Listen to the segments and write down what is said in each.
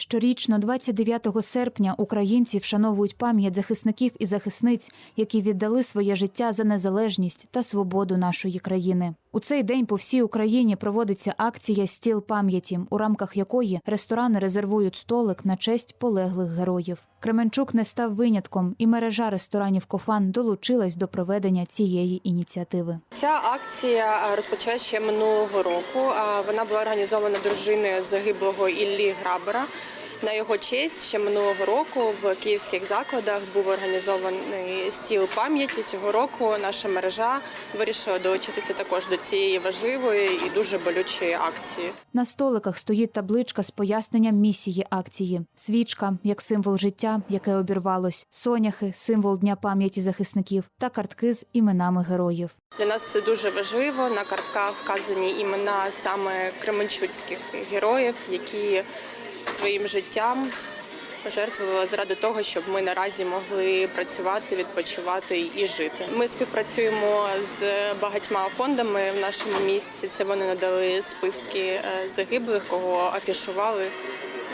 Щорічно, 29 серпня, українці вшановують пам'ять захисників і захисниць, які віддали своє життя за незалежність та свободу нашої країни. У цей день по всій Україні проводиться акція Стіл пам'яті, у рамках якої ресторани резервують столик на честь полеглих героїв. Кременчук не став винятком, і мережа ресторанів Кофан долучилась до проведення цієї ініціативи. Ця акція а, розпочалася ще минулого року. Вона була організована дружиною загиблого Іллі Грабера. На його честь ще минулого року в київських закладах був організований стіл пам'яті. Цього року наша мережа вирішила долучитися також до цієї важливої і дуже болючої акції. На столиках стоїть табличка з поясненням місії акції: свічка як символ життя, яке обірвалось, соняхи символ дня пам'яті захисників та картки з іменами героїв. Для нас це дуже важливо. На картках вказані імена саме кременчуцьких героїв, які своїм життям пожертвували заради того, щоб ми наразі могли працювати, відпочивати і жити. Ми співпрацюємо з багатьма фондами в нашому місті. Це вони надали списки е, загиблих, кого афішували,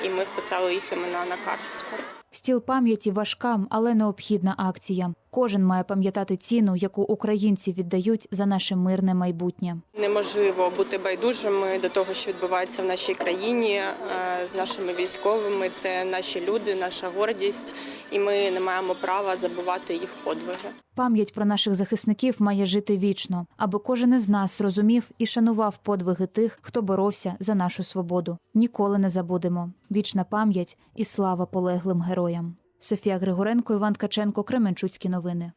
і ми вписали їх імена на карточку. Стіл пам'яті важка, але необхідна акція. Кожен має пам'ятати ціну, яку українці віддають за наше мирне майбутнє. Неможливо бути байдужими до того, що відбувається в нашій країні е, з нашими військовими. Це наші люди, наша гордість, і ми не маємо права забувати їх подвиги. Пам'ять про наших захисників має жити вічно, аби кожен із нас розумів і шанував подвиги тих, хто боровся за нашу свободу. Ніколи не забудемо. Вічна пам'ять і слава полеглим героям. Софія Григоренко, Іван Каченко, Кременчуцькі новини.